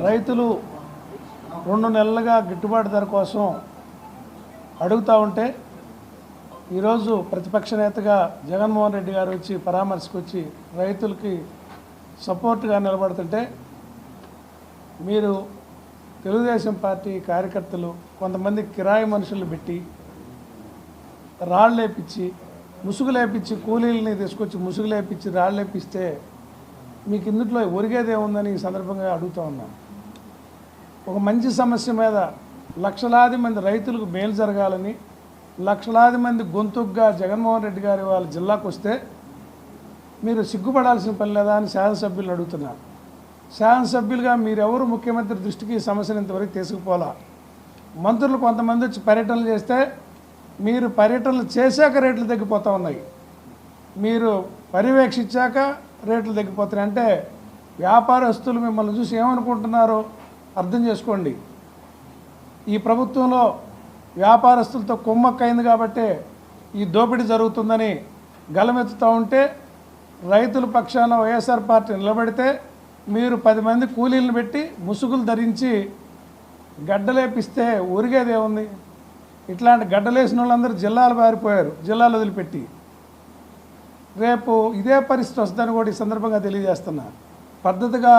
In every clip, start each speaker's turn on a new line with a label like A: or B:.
A: రైతులు రెండు నెలలుగా గిట్టుబాటు ధర కోసం అడుగుతూ ఉంటే ఈరోజు ప్రతిపక్ష నేతగా జగన్మోహన్ రెడ్డి గారు వచ్చి పరామర్శకు వచ్చి రైతులకి సపోర్ట్గా నిలబడుతుంటే మీరు తెలుగుదేశం పార్టీ కార్యకర్తలు కొంతమంది కిరాయి మనుషులు పెట్టి రాళ్ళు లేపించి ముసుగు లేపించి కూలీలని తీసుకొచ్చి ముసుగు లేపించి రాళ్ళు లేపిస్తే మీకు ఇందులో ఒరిగేదేముందని ఈ సందర్భంగా అడుగుతూ ఉన్నాను ఒక మంచి సమస్య మీద లక్షలాది మంది రైతులకు మేలు జరగాలని లక్షలాది మంది గొంతుగ్గా జగన్మోహన్ రెడ్డి గారి వాళ్ళ జిల్లాకు వస్తే మీరు సిగ్గుపడాల్సిన పని లేదా అని శాసనసభ్యులు అడుగుతున్నారు శాసనసభ్యులుగా మీరెవరు ముఖ్యమంత్రి దృష్టికి ఈ సమస్యను ఇంతవరకు తీసుకుపోలా? మంత్రులు కొంతమంది వచ్చి పర్యటనలు చేస్తే మీరు పర్యటనలు చేశాక రేట్లు తగ్గిపోతూ ఉన్నాయి. మీరు పర్యవేక్షించాక రేట్లు తగ్గిపోతున్నాయి. అంటే వ్యాపారస్తులు మిమ్మల్ని చూసి ఏమనుకుంటున్నారో అర్థం చేసుకోండి. ఈ ప్రభుత్వంలో వ్యాపారస్తులతో కుమ్మక్కైంది కాబట్టే ఈ దోపిడీ జరుగుతుందని గలమెత్తుతూ ఉంటే రైతుల పక్షాన వైఎస్ఆర్ పార్టీ నిలబడితే మీరు పది మంది కూలీలను పెట్టి ముసుగులు ధరించి గడ్డలేపిస్తే ఊరిగేది ఇట్లాంటి గడ్డలేసిన వాళ్ళందరూ జిల్లాలు పారిపోయారు జిల్లాలు వదిలిపెట్టి. రేపు ఇదే పరిస్థితి వస్తుందని కూడా ఈ సందర్భంగా తెలియజేస్తున్నా. పద్ధతిగా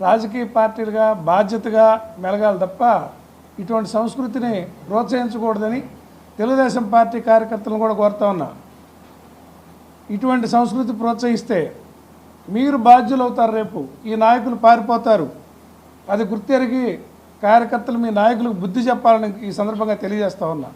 A: రాజకీయ పార్టీలుగా బాధ్యతగా మెలగాలి తప్ప ఇటువంటి సంస్కృతిని ప్రోత్సహించకూడదని తెలుగుదేశం పార్టీ కార్యకర్తలను కూడా కోరుతా ఉన్నా. ఇటువంటి సంస్కృతి ప్రోత్సహిస్తే మీరు బాధ్యులు అవుతారు రేపు. ఈ నాయకులు పారిపోతారు. అది గుర్తెరిగి కార్యకర్తలు మీ నాయకులకు బుద్ధి చెప్పాలని ఈ సందర్భంగా తెలియజేస్తా ఉన్నా.